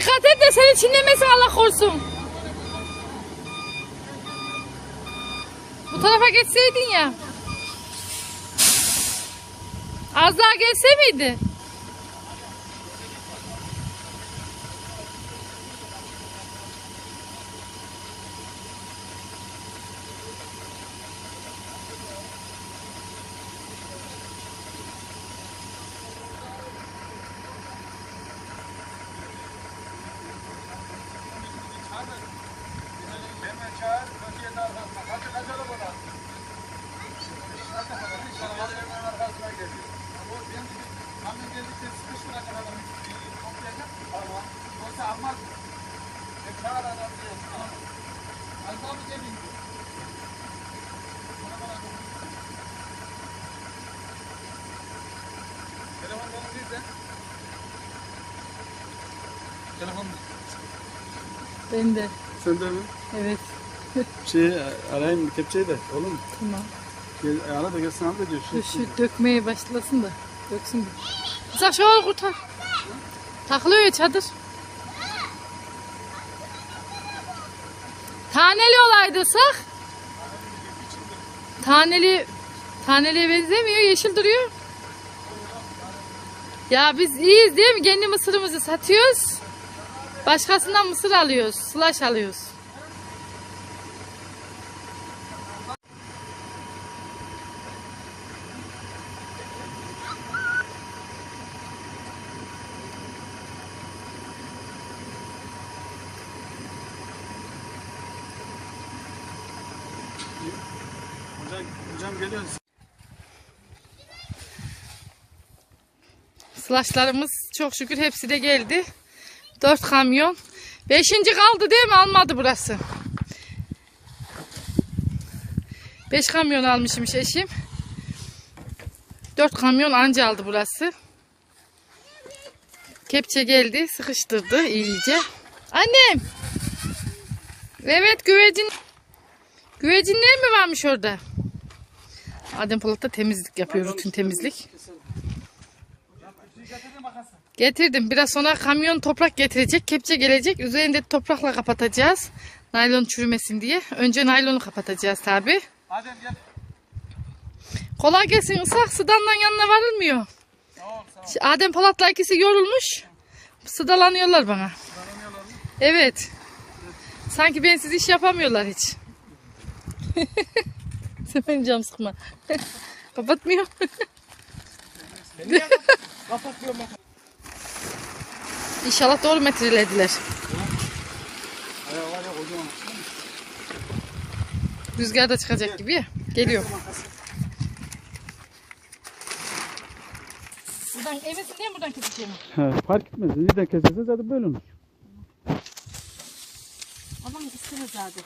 Dikkat et de seni çinlemesin Allah korusun. Bu tarafa geçseydin ya. Az daha gelse miydi? Telefon Ben de. sende mi? Evet. Şey arayayım kepçeyi de oğlum. Tamam. Gel, ara da gelsin da diyor. Dur şu dökmeye başlasın da. Döksün bir. Isak şu an kurtar. Takılıyor ya çadır. Taneli olaydı ısak. Taneli taneliye benzemiyor, yeşil duruyor. Ya biz iyiyiz değil mi? Kendi mısırımızı satıyoruz. Başkasından mısır alıyoruz, slash alıyoruz. Hocam, hocam geliyor. Slashlarımız çok şükür hepsi de geldi. Dört kamyon. Beşinci kaldı değil mi? Almadı burası. Beş kamyon almışmış eşim. Dört kamyon anca aldı burası. Kepçe geldi. Sıkıştırdı iyice. Annem. Evet güvecin. Güvecinler mi varmış orada? Adem Polat'ta temizlik yapıyor. Rutin temizlik. Getirdim. Biraz sonra kamyon toprak getirecek. Kepçe gelecek. Üzerinde toprakla kapatacağız. Naylon çürümesin diye. Önce naylonu kapatacağız tabi. Adem gel. Kolay gelsin. Isak Sıdan'dan yanına varılmıyor. Tamam ol. Adem Polat'la ikisi yorulmuş. Sıdalanıyorlar bana. Evet. Sanki bensiz iş yapamıyorlar hiç. Sen canım sıkma. Kapatmıyor. Kapatıyor bak. İnşallah doğru metrelediler. Rüzgar da çıkacak gibi ya. Geliyor. Buradan evesin diye buradan keseceğim. He, fark etmez. Nereden keserse zaten böyle olur. Adam istemez zaten.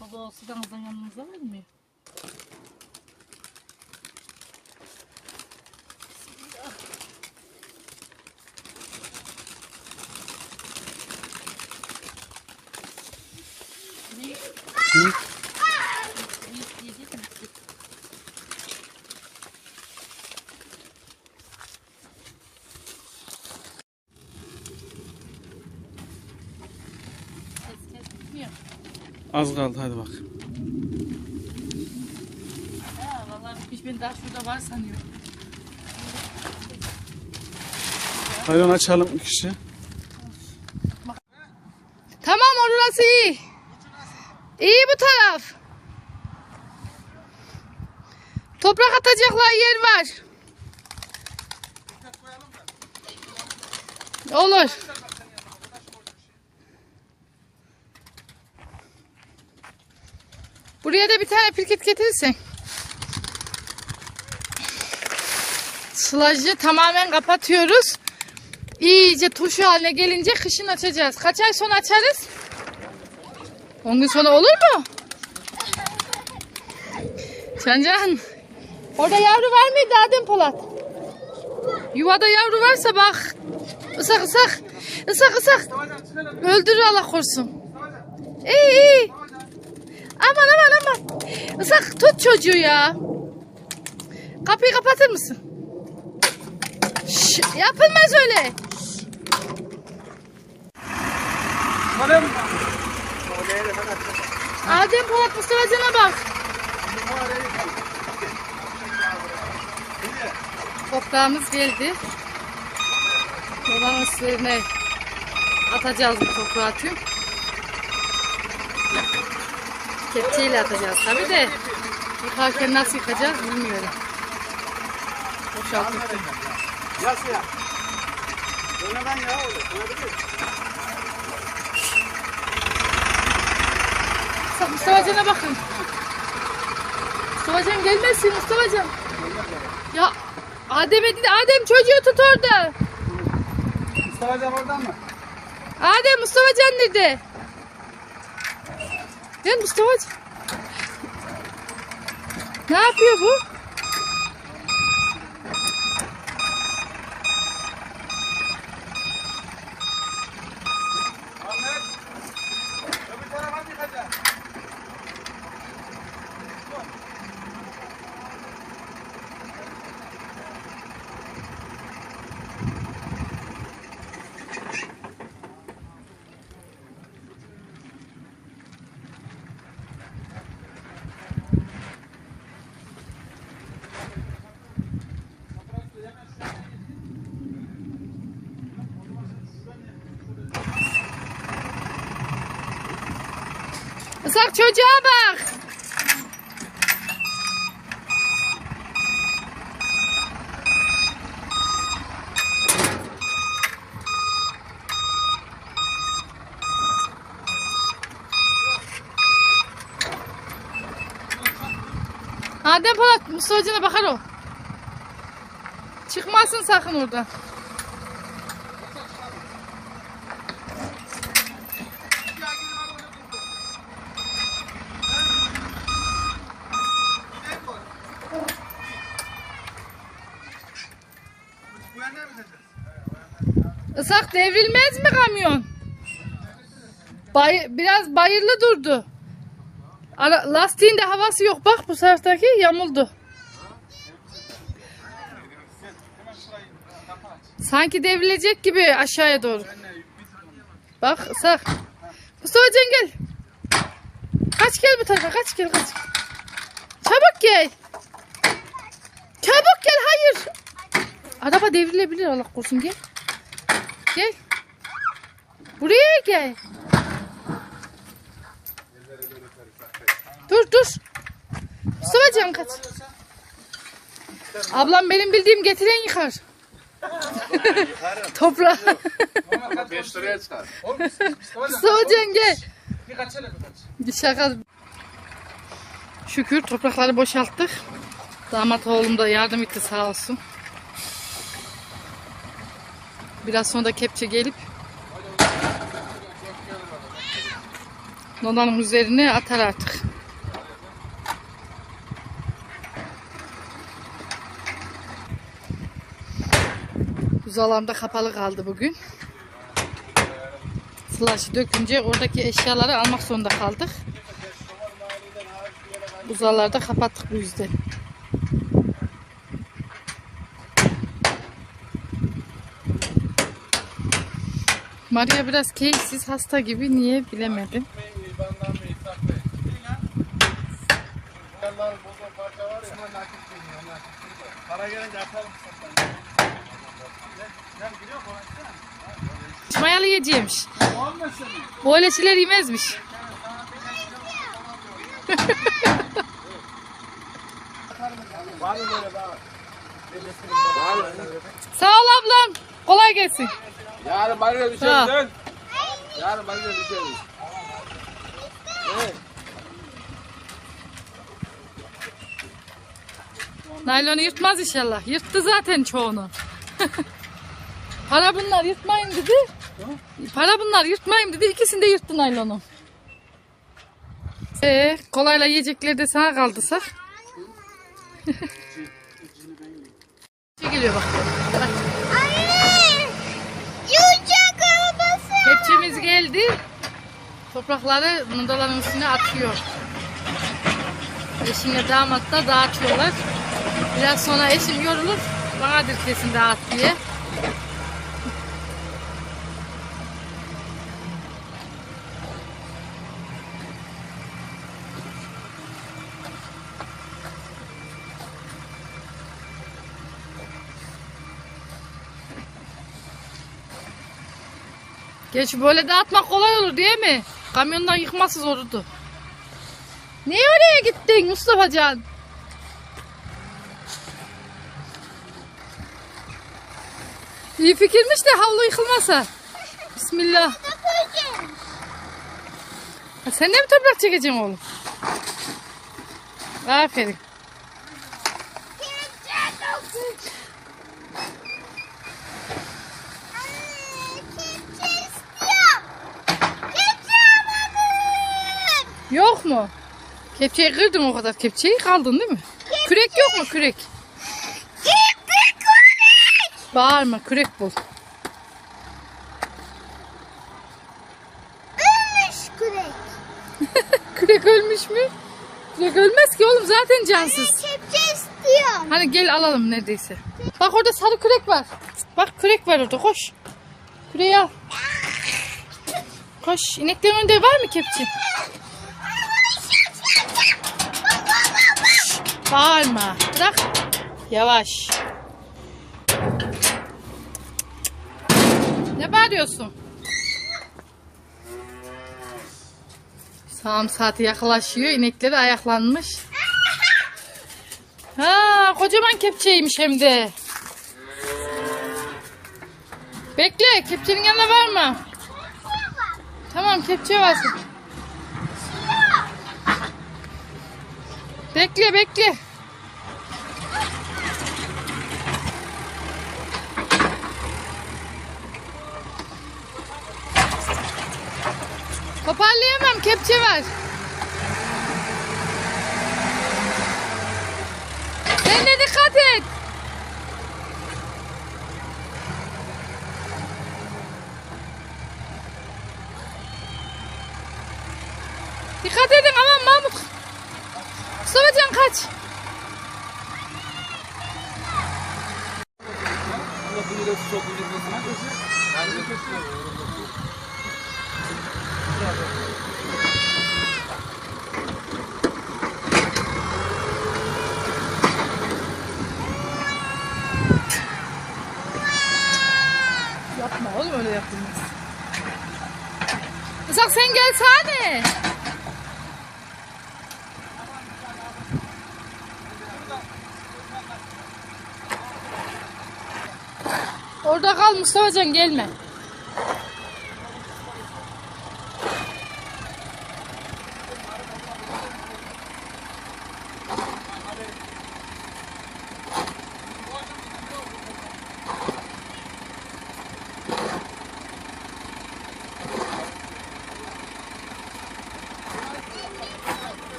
Baba o sudanızdan yanınıza vermiyor. Az kaldı hadi bak. Ha vallahi bitmiş ben daha şurada var sanıyorum. Onu açalım bir kişi. Tamam orası iyi. İyi bu taraf. Toprak atacaklar yer var. Olur. Buraya da bir tane pirket getirirsen. Sılajı tamamen kapatıyoruz. İyice turşu haline gelince kışın açacağız. Kaç ay sonra açarız? 10 gün sonra olur mu? Cancan. Orada yavru var mıydı Adem Polat? Yuvada yavru varsa bak. Isak ısak. Isak ısak. Öldürür Allah korusun. İyi iyi. Aman aman aman. Isak tut çocuğu ya. Kapıyı kapatır mısın? Şş, yapılmaz öyle. Adem Polat Mustafa Can'a bak. Toprağımız geldi. Babanın üstlerine atacağız bu toprağı tüm. Kepçeyle atacağız tabi de yıkarken nasıl yıkacağız bilmiyorum. Boşaltıp. Nasıl ya? Dönemem ya öyle. Dönebilir. Mustafa Can'a bakın. Mustafa Can gelmesin Mustafa Can. Ya Adem'e dedi Adem çocuğu tut orada. Mustafa Can oradan mı? Adem Mustafa Can nerede? Gel Mustafa. Ne yapıyor bu? Isak çocuğa bak. Adem Polat Mustafa bakar o. Çıkmasın sakın oradan. Güvenler mi dedi? Isak kamyon? Bay, biraz bayırlı durdu. Ara, lastiğin de havası yok. Bak bu taraftaki yamuldu. Sanki devrilecek gibi aşağıya doğru. Bak Isak. Mustafa Can gel. Kaç gel bu tarafa kaç gel kaç. Çabuk gel. Çabuk gel hayır. Araba devrilebilir Allah korusun gel. Gel. Buraya gel. Dur dur. Mustafa Can kaç. Ablam benim bildiğim getiren yıkar. Toprağı. 5 liraya çıkar. Mustafa Can gel. Bir kaç hele bir kaç. Bir şaka. Şükür toprakları boşalttık. Damat oğlum da yardım etti sağ olsun. Biraz sonra da kepçe gelip Nonanın üzerine atar artık. Buzdolabında kapalı kaldı bugün. Flaşı dökünce oradaki eşyaları almak zorunda kaldık. Buzağları da kapattık bu yüzden. Maria biraz keyifsiz, hasta gibi. Niye bilemedim. Mayalı yiyeceğimiş. Olmaz senin. Bu öyle şeyler yemezmiş. Böyle? Sağ ol ablam. Kolay gelsin. Yarın şey Ha. dön. Yarın bana bir şey Naylonu yırtmaz inşallah. Yırttı zaten çoğunu. Para bunlar yırtmayın dedi. Para bunlar yırtmayın dedi. İkisini de yırttı naylonu. Ee, kolayla yiyecekleri de sana kaldıysa. Geliyor bak. Temiz geldi. Toprakları mundaların üstüne atıyor. Eşimle damat da dağıtıyorlar. Biraz sonra eşim yorulur. Bana kesin dağıt diye. Geç böyle dağıtmak kolay olur değil mi? Kamyondan yıkması zordu. Niye oraya gittin Mustafa Can? İyi fikirmiş de havlu yıkılmasa. Bismillah. Ha, sen de mi toprak çekeceksin oğlum? Aferin. Yok mu? Kepçeyi kırdın o kadar kepçeyi kaldın değil mi? Kürek yok mu kürek? Bağırma kürek bul. Kürek ölmüş mü? Kürek ölmez ki oğlum zaten cansız. Kepçe istiyorum. Hani gel alalım neredeyse. Bak orada sarı kürek var. Bak kürek var orada koş. Küreği al. Koş. İneklerin önünde var mı kepçe? Bağırma. Bırak. Yavaş. Ne bağırıyorsun? Sağım saati yaklaşıyor. İnekleri ayaklanmış. Ha, kocaman kepçeymiş hem de. Bekle, kepçenin yanında var mı? Tamam, kepçe varsın. Bekle, bekle. Toparlayamam, kepçe var. Sen de dikkat et. Dikkat edin aman Mahmut. Mustafa Can kaç. Yapma oğlum öyle yapılmaz. Isak sen gelsene. Orada kal Mustafa Can gelme.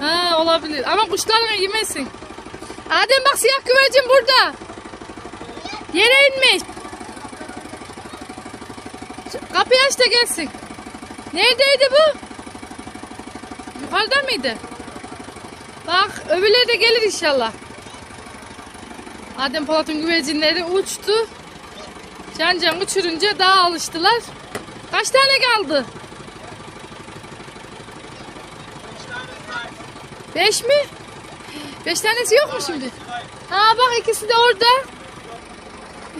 Ha olabilir ama kuşlarını yemesin. Adem bak siyah güvercin burada. Yere inmiş. Kapıyı aç da gelsin. Neredeydi bu? Yukarıda mıydı? Bak öbürleri de gelir inşallah. Adem Polat'ın güvercinleri uçtu. Can can uçurunca daha alıştılar. Kaç tane kaldı? Beş mi? Beş tanesi yok mu şimdi? Ha bak ikisi de orada.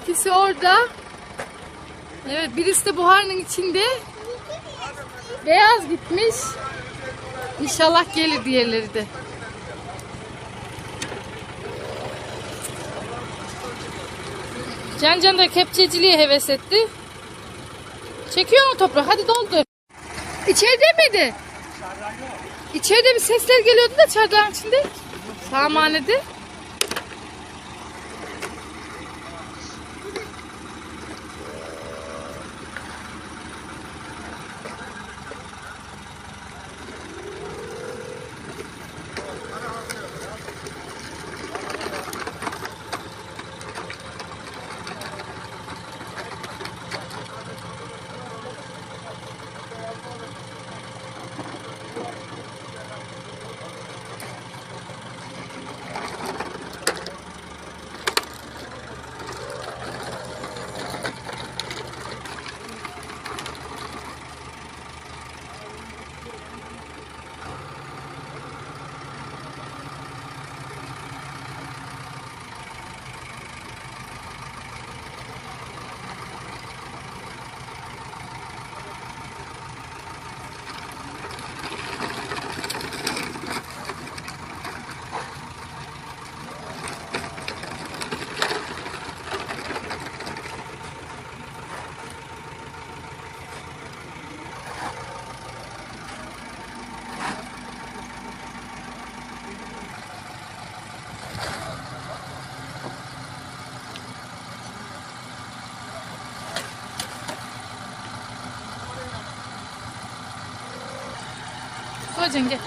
İkisi orada. Evet birisi de buharının içinde. Beyaz gitmiş. İnşallah gelir diğerleri de. Can Can da kepçeciliğe heves etti. Çekiyor mu toprak? Hadi doldur. İçeride miydi? İçeride bir sesler geliyordu da çardağın içinde. Samanede. Koyacaksın gel.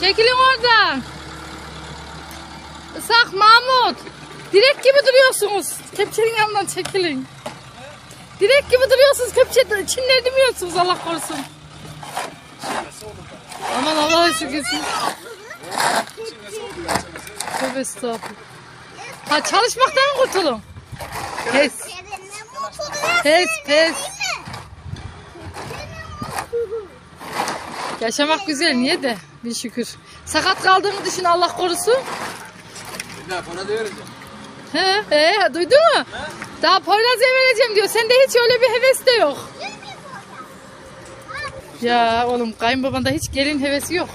Çekilin oradan. Isak Mahmut. Direk gibi duruyorsunuz. Kepçenin yanından çekilin. Direk gibi duruyorsunuz. Kepçe çinler demiyorsunuz Allah korusun. Aman Allah esirgesin. Tövbe estağfurullah. Ha çalışmaktan kurtulun. Pes. Pes pes. Yaşamak güzel niye de bir şükür. Sakat kaldığını düşün Allah korusun. Bir daha para da vereceğim. He, he, duydun mu? Daha Poyraz'a vereceğim diyor. Sende hiç öyle bir heves de yok. Ya oğlum kayınbabanda hiç gelin hevesi yok.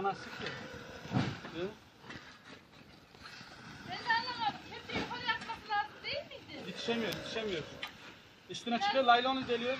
Bura nasıl ki? Hı? Ben de anlamadım. Hep yukarı yapması lazım değil miydi? Yetişemiyor, yetişemiyor. Üstüne çıkıyor, laylonu deliyor.